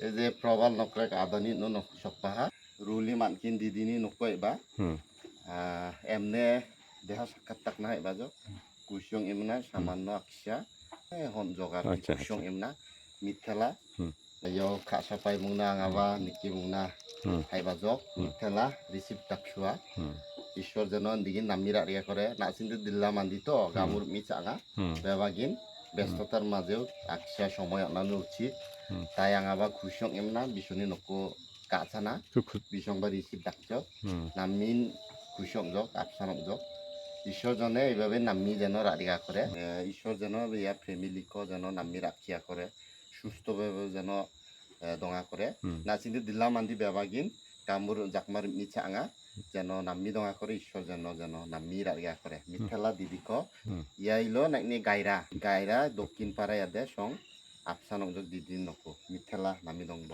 আদানি নো নক সপ্তাহা রুলি মানকিন দিদিনি নকয় বা। হুম। এমনে দেহা সাক্ষাৎ তাক না এবা জ কুসং এমনা সামান্য আকসা হন জগার আচ্ছা, কুসং এমনা মিথেলা। হুম। yo kha sapai mungna ngaba niki mungna হাইবা জক মিথেলা রিসিভ তাকসুয়া হুম। ঈশ্বর যেন দিগিন নামিরা রিয়া করে নাচিন্দু দিল্লা মান্দি তো গামুর মিচাঙা বেবাগিন ব্যস্ততার মাঝেও আকসা সময় অনানো উচিত। তাই আঙাবা খুশং এমনা বিশনি নকো কাছানা খুব খুব। বিশং বা রিসিভ হুম। নামিন খুশং জক আপসানক জক ঈশ্বরজনে এইভাবে নামি যেন রাধিকা করে ঈশ্বর যেন ইয়া ফ্যামিলিকে যেন নামি রাখিয়া করে সুস্থভাবে যেন দঙা করে হুম। নাচিন্দু দিল্লা মান্দি বেবাগিন। কামুর জাকমার মিছা আঙা যেন নামি দঙা করে ঈশ্বর যেন যেন নামি রাগা করে মিথেলা দিদিক ক ইয়াইল নাকি গাইরা গাইরা দক্ষিণ পাড়া ইয়াদে সং আপসা জক দিদি নকো মিথেলা নামি দংব